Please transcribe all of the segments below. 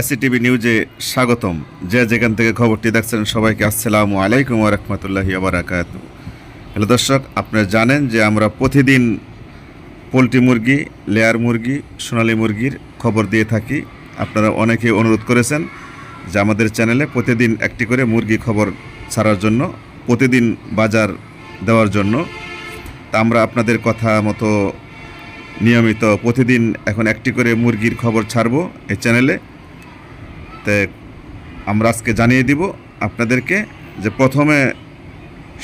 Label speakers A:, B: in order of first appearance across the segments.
A: এসিটিভি নিউজে স্বাগতম। যে যেখান থেকে খবরটি দেখছেন সবাইকে আসসালামু আলাইকুম রহমতুল্লাহি আবরাকাত হ্যালো দর্শক, আপনারা জানেন যে আমরা প্রতিদিন পোলট্রি মুরগি, লেয়ার মুরগি, সোনালী মুরগির খবর দিয়ে থাকি। আপনারা অনেকে অনুরোধ করেছেন যে আমাদের চ্যানেলে প্রতিদিন একটি করে মুরগি খবর ছাড়ার জন্য, প্রতিদিন বাজার দেওয়ার জন্য। তা আমরা আপনাদের কথা মতো নিয়মিত প্রতিদিন এখন একটি করে মুরগির খবর ছাড়বো এই চ্যানেলে। তো আমরা আজকে জানিয়ে দিব আপনাদেরকে যে প্রথমে,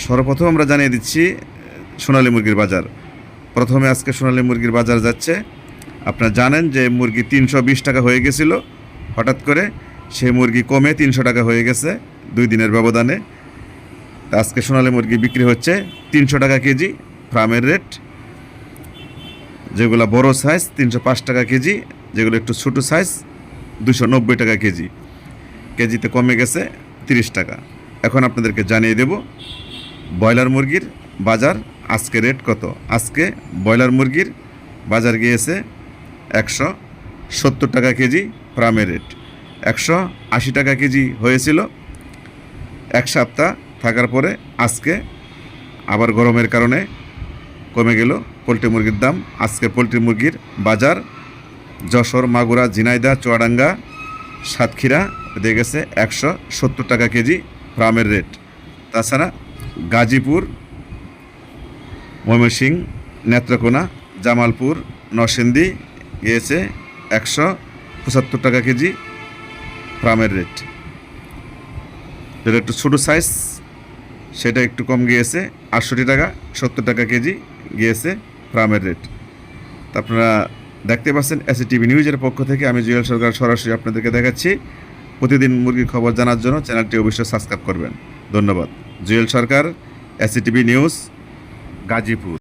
A: সর্বপ্রথম আমরা জানিয়ে দিচ্ছি সোনালী মুরগির বাজার। প্রথমে আজকে সোনালী মুরগির বাজার যাচ্ছে। আপনারা জানেন যে মুরগি তিনশো বিশ টাকা হয়ে গেছিল। হঠাৎ করে সেই মুরগি কমে তিনশো টাকা হয়ে গেছে দুই দিনের ব্যবধানে। আজকে সোনালী মুরগি বিক্রি হচ্ছে তিনশো টাকা কেজি, ফার্মের রেট। যেগুলো বড় সাইজ তিনশো পাঁচ টাকা কেজি, যেগুলো একটু ছোটো সাইজ দুশো নব্বই টাকা কেজি। কেজিতে কমে গেছে তিরিশ টাকা। এখন আপনাদেরকে জানিয়ে দেব, ব্রয়লার মুরগির বাজার আজকে রেট কত? আজকে ব্রয়লার মুরগির বাজার গিয়েছে একশো সত্তর টাকা কেজি প্রামের রেট। একশো আশি টাকা কেজি হয়েছিল। এক সপ্তাহ থাকার পরে আজকে আবার গরমের কারণে কমে গেল। পোলট্রি মুরগির দাম, আজকে পোলট্রি মুরগির বাজার যশোর, মাগুরা ঝিনাইদা চুয়াডাঙ্গা, সাতক্ষীরা দিয়ে গেছে একশো সত্তর টাকা কেজি ফার্মের রেট। তাছাড়া গাজীপুর, ময়মনসিংহ, নেত্রকোনা, জামালপুর, নরসিংদী গিয়েছে একশো পঁচাত্তর টাকা কেজি ফার্মের রেট। যেটা একটু ছোটো সাইজ সেটা একটু কম গিয়েছে, আটষট্টি টাকা, সত্তর টাকা কেজি গিয়েছে ফার্মের রেট। আপনারা দেখতে পাচ্ছেন এসি টিভি নিউজের পক্ষ থেকে আমি জুয়েল সরকার সরাসরি আপনাদেরকে দেখাচ্ছি। প্রতিদিন মুরগির খবর জানার জন্য চ্যানেলটি অবশ্যই সাবস্ক্রাইব করবেন। ধন্যবাদ। Jewel Sarkar AC TV news Gazipur.